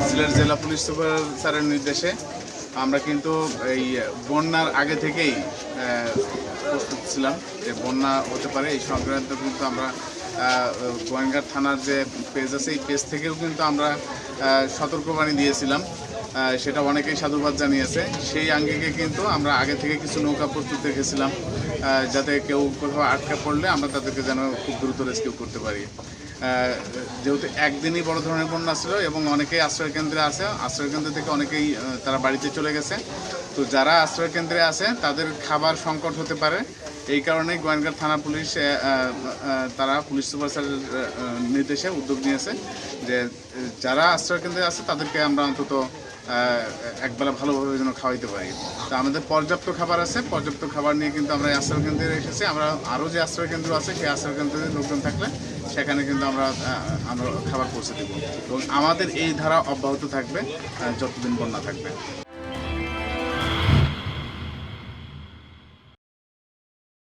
সিলেট জেলা police super স্যারের নির্দেশে আমরা কিন্তু এই বন্যার আগে থেকেই আহ, প্রস্তুত ছিলাম যে বন্যা হতে পারে। এই সংক্রান্ত কিন্তু আমরা আহ, গোয়েঙ্গার থানার যে পেজ আছে এই পেজ থেকেও কিন্তু আমরা আহ, সতর্কবাণী দিয়েছিলাম। সেটা অনেকেই সাধুবাদ জানিয়েছে। সেই আঙ্গিকে কিন্তু আমরা আগে থেকে কিছু নৌকা প্রস্তুত রেখেছিলাম যাতে কেউ কোথাও আটকা পড়লে আমরা তাদেরকে যেন খুব দ্রুত রেস্কিউ করতে পারি। যেহেতু একদিনই বড় ধরনের বন্যা ছিল এবং অনেকেই আশ্রয় কেন্দ্রে আছে, আশ্রয় কেন্দ্র থেকে অনেকেই তারা বাড়িতে চলে গেছে। তো যারা আশ্রয় কেন্দ্রে আছে, তাদের খাবার সংকট হতে পারে। এই কারণে গোয়েন্দার থানা পুলিশ তারা পুলিশ সুপার নির্দেশে উদ্যোগ নিয়েছে যে, যারা আশ্রয় কেন্দ্রে আছে, তাদেরকে আমরা অন্তত একবেলা ভালোভাবে যেন খাওয়াইতে পারি। তো আমাদের পর্যাপ্ত খাবার আছে, পর্যাপ্ত খাবার নিয়ে কিন্তু আমরা আশ্রয় কেন্দ্রে এসেছি। আমরা আরও যে আশ্রয় কেন্দ্র আছে, সেই আশ্রয় কেন্দ্রে লোকজন থাকলে সেখানে কিন্তু আমরা আমরা খাবার পৌঁছে দেবো। এবং আমাদের এই ধারা অব্যাহত থাকবে যতদিন বন্যা থাকবে।